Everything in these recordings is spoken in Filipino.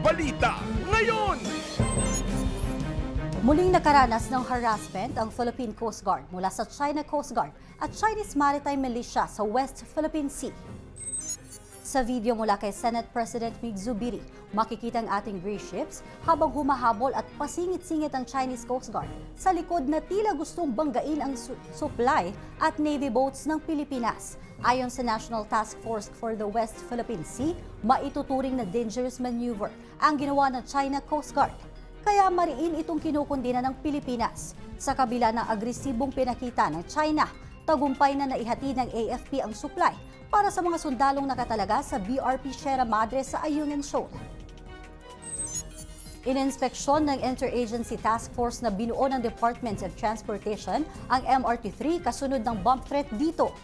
balita ngayon. Muling nakaranas ng harassment ang Philippine Coast Guard mula sa China Coast Guard at Chinese Maritime Militia sa West Philippine Sea. Sa video mula kay Senate President Mig Zubiri, makikita ang ating gray ships habang humahabol at pasingit-singit ang Chinese Coast Guard sa likod na tila gustong banggain ang su- supply at Navy boats ng Pilipinas. Ayon sa National Task Force for the West Philippine Sea, maituturing na dangerous maneuver ang ginawa ng China Coast Guard. Kaya mariin itong kinukundina ng Pilipinas. Sa kabila ng agresibong pinakita ng China, tagumpay na naihati ng AFP ang supply para sa mga sundalong nakatalaga sa BRP Sierra Madre sa Ayungin Shoal. Ininspeksyon ng Interagency Task Force na binuo ng Department of Transportation ang MRT-3 kasunod ng bomb threat dito.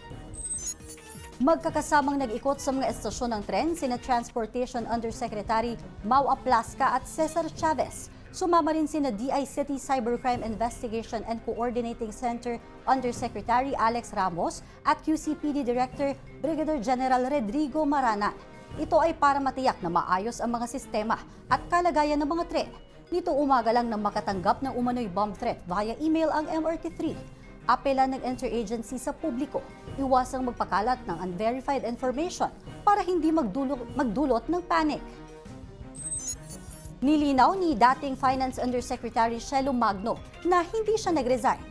Magkakasamang nag-ikot sa mga estasyon ng tren sina Transportation Undersecretary Mau Aplaska at Cesar Chavez. Sumama rin sina DI-City Cybercrime Investigation and Coordinating Center Undersecretary Alex Ramos at QCPD Director Brigadier General Rodrigo Marana. Ito ay para matiyak na maayos ang mga sistema at kalagayan ng mga tren. Nito umaga lang na makatanggap ng umano'y bomb threat via email ang MRT-3 apela ng interagency sa publiko, iwasang magpakalat ng unverified information para hindi magdulot, magdulot ng panic. Nilinaw ni dating Finance Undersecretary Shelo Magno na hindi siya nag-resign.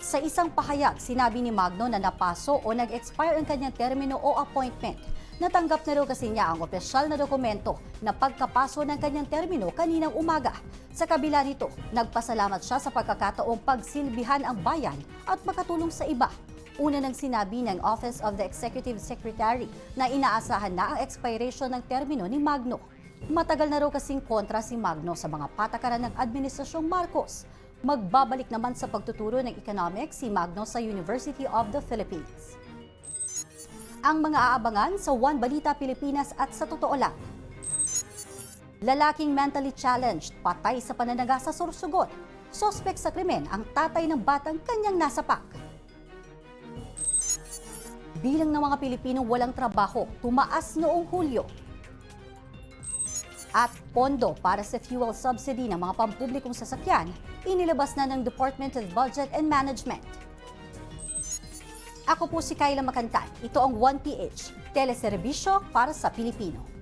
Sa isang pahayag, sinabi ni Magno na napaso o nag-expire ang kanyang termino o appointment. Natanggap na raw kasi niya ang opisyal na dokumento na pagkapaso ng kanyang termino kaninang umaga. Sa kabila nito, nagpasalamat siya sa pagkakataong pagsilbihan ang bayan at makatulong sa iba. Una nang sinabi ng Office of the Executive Secretary na inaasahan na ang expiration ng termino ni Magno. Matagal na raw kasing kontra si Magno sa mga patakaran ng Administrasyong Marcos. Magbabalik naman sa pagtuturo ng economics si Magno sa University of the Philippines. Ang mga aabangan sa One Balita Pilipinas at sa totoo lang. Lalaking mentally challenged, patay sa pananaga sa Sorsogon. Sospek sa krimen ang tatay ng batang kanyang nasapak. Bilang ng mga Pilipinong walang trabaho, tumaas noong Hulyo. At pondo para sa fuel subsidy ng mga pampublikong sasakyan, inilabas na ng Department of Budget and Management. Ako po si Kyla Makantan. Ito ang 1PH, teleserbisyo para sa Pilipino.